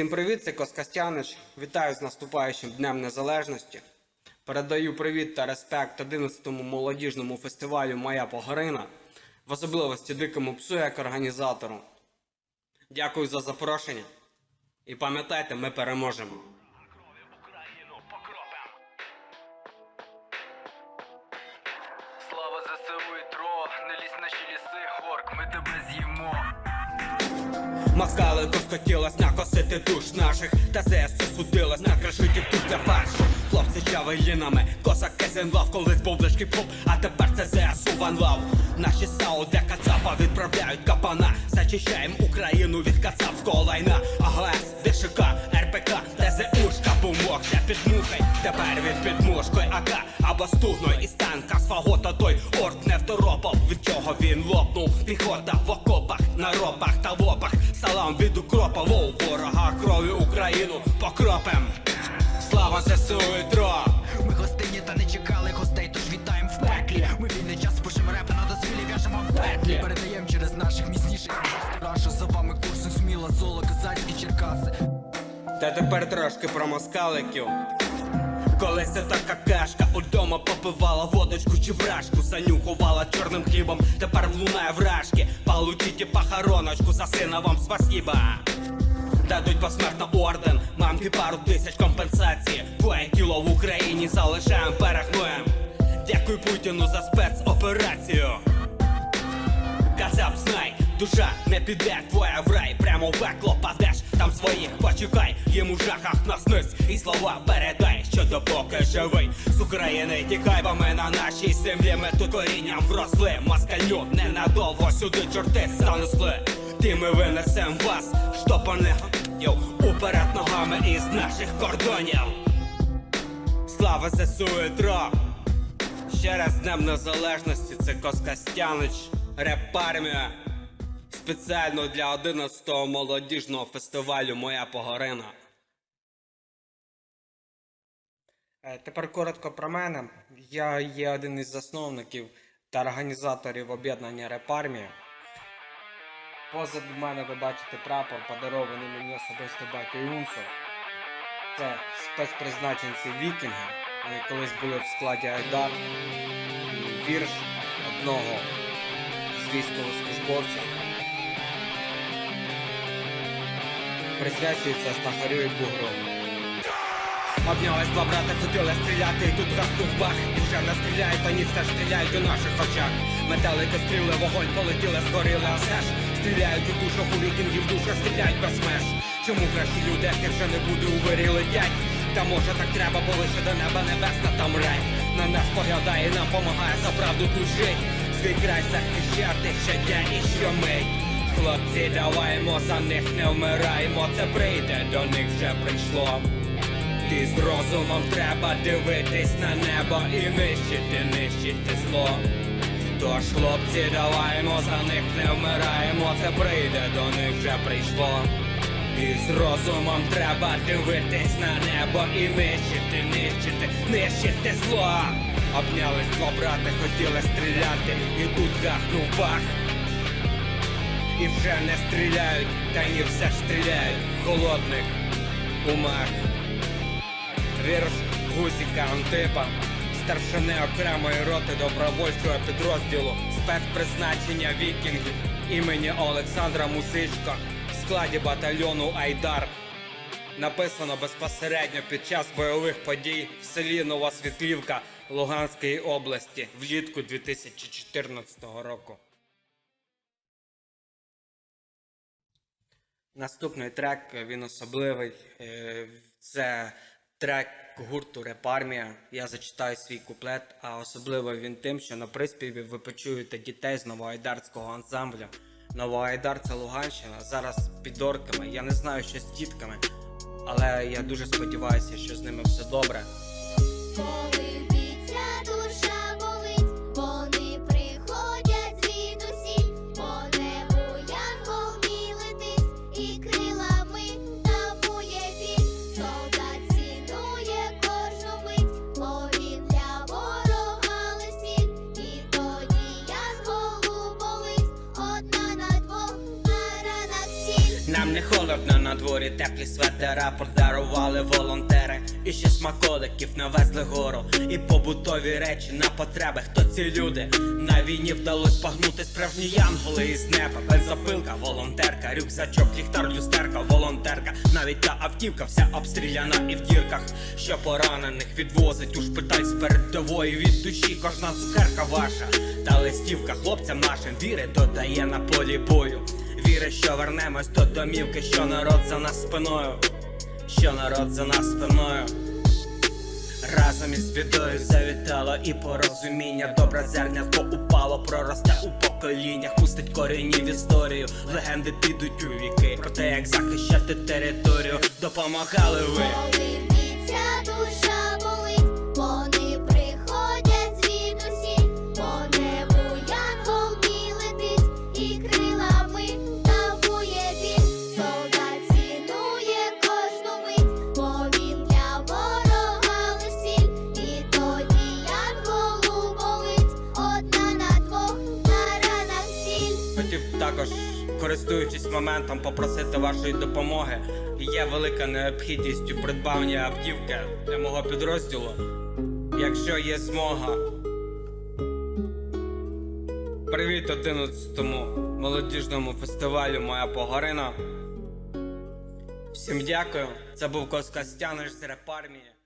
Всім привіт, це Коскастянич. Вітаю з наступаючим Днем Незалежності. Передаю привіт та респект 11-му молодіжному фестивалю Моя Погорина, в особливості дикому псу як організатору. Дякую за запрошення. І пам'ятайте, ми переможемо. Слава ЗСУ і ТРО, не лізь наші ліси, горк, ми тебе з'їмо. Маскали скотілась накосити душ наших, та ЗСУ судилась накришити тут для фаршу. Хлопці чавелінами, косак Кезенлав, колись був лиш поп, а тепер це ЗСУ Ванлав. Наші САУ для Кацапа відправляють капана. Зачищаємо Україну від кацапського лайна. АГС, ДШК, РПК, ТЗУшка, бумовка, підмухай. Тепер від підмушкою АК або стугною із танка з фагота той орк не второпав, від чого він лопнув. Піхота в окопах, на ропах та лопах. Салам від укропа, воу, ворога кров'ю Україну покропем. Слава ЗСУ і ТРО! Ми гостині та не чекали гостей, тож вітаємо в пеклі. Ми вільний час пишемо репи на дозвілі, в'яжемо в петлі. Передаємо через наших міцніших рашу за вами курсом сміла, золо, козацькі черкаси. Та тепер трошки про москаликів. Колись це така кашка удома попивала водочку чи брашку, занюхувала чорним хлібом, тепер влунає вражки. Получите похороночку за сина вам спасіба. Дадуть посмертно орден, мамки пару тисяч компенсації. Твоє тіло в Україні залишаєм перегноєм. Дякую Путіну за спецоперацію. Кацап знай, душа не піде твоя в рай, прямо в пекло падеш, там своїх почекай, їм у жахах наснись і слова передай, що допоки живий з України тікай, бо ми на нашій землі, ми тут корінням вросли, москалю ненадовго сюди чорти занесли. Ти ми винесем вас, штопаних уперед ногами із наших кордонів. Слава ЗСУ і ТРО! Ще раз Днем Незалежності, це Коскастянич, реп армія. Спеціально для 11-го молодіжного фестивалю Моя Погорина. Тепер коротко про мене. Я є один із засновників та організаторів об'єднання реп армія. Позаду мене ви бачите прапор, подарований мені особисто батько Юнсо. Це спецпризначенці Вікінги. Вони колись були в складі Айдар. Вірш одного з військовослужбовців. Присвячується Стахарю і Бугру. Обнялась два брата, хотіли стріляти, і тут гахнув бах. І вже не стріляють, вони все ж стріляють у наших очах. Метелики стріли, вогонь полетіли, згоріли, а все ж. Стріляють у душу у вікінгів, душа стріляють без меж. Чому кращі люди, які вже не буде у вирі летять? Та може так треба, бо лише до неба небесна там рай. На нас поглядає, нам помагає за правду тут жить Свій край захищати щодня і щомить Хлопці, даваймо за них не вмираємо, це прийде, до них вже прийшло ти з розумом треба дивитись на небо і нищити, нищити зло. Тож, хлопці, даваймо за них не вмираємо, це прийде, до них вже прийшло. І з розумом треба дивитись на небо і нищити, нищити, нищити зло. Обнялись два брати, хотіли стріляти, і тут гахнув бах. І вже не стріляють, та ні все ж стріляють холодних умах. Вірш Гусіка Антипа, старшини окремої роти добровольчого підрозділу спецпризначення вікінгів імені Олександра Мусичка в складі батальйону Айдар. Написано безпосередньо під час бойових подій в селі Новосвітлівка Луганської області влітку 2014 року. Наступний трек він особливий. Е, Це трек гурту Репармія. Я зачитаю свій куплет, а особливо він тим, що на приспіві ви почуєте дітей з новоайдарського ансамбля. Новоайдар це Луганщина. Зараз під орками. Я не знаю, що з дітками, але я дуже сподіваюся, що з ними все добре. Дворі, теплі светера подарували волонтери. І ще смаколиків навезли гору. І побутові речі на потреби. Хто ці люди? На війні вдалось пагнути справжні янголи із неба. Бензопилка, волонтерка, рюкзачок, ліхтар, люстерка, волонтерка. Навіть та автівка вся обстріляна і в дірках. Що поранених відвозить у шпиталь з передової від душі. Кожна цукерка ваша. Та листівка хлопцям нашим віри додає на полі бою. Віри, що вернемось до домівки, що народ за нас спиною, що народ за нас спиною. Разом із бідою завітало і порозуміння. Добре зернятко упало, проросте у поколіннях, пустить корені в історію. Легенди підуть у віки. Про те, як захищати територію, допомагали ви. Душа Хотів також, користуючись моментом, попросити вашої допомоги. Є велика необхідність у придбанні автівки для мого підрозділу. Якщо є змога. Привіт 11-му молодіжному фестивалю Моя Погорина. Всім дякую. Це був Коскастяныш з реп армії.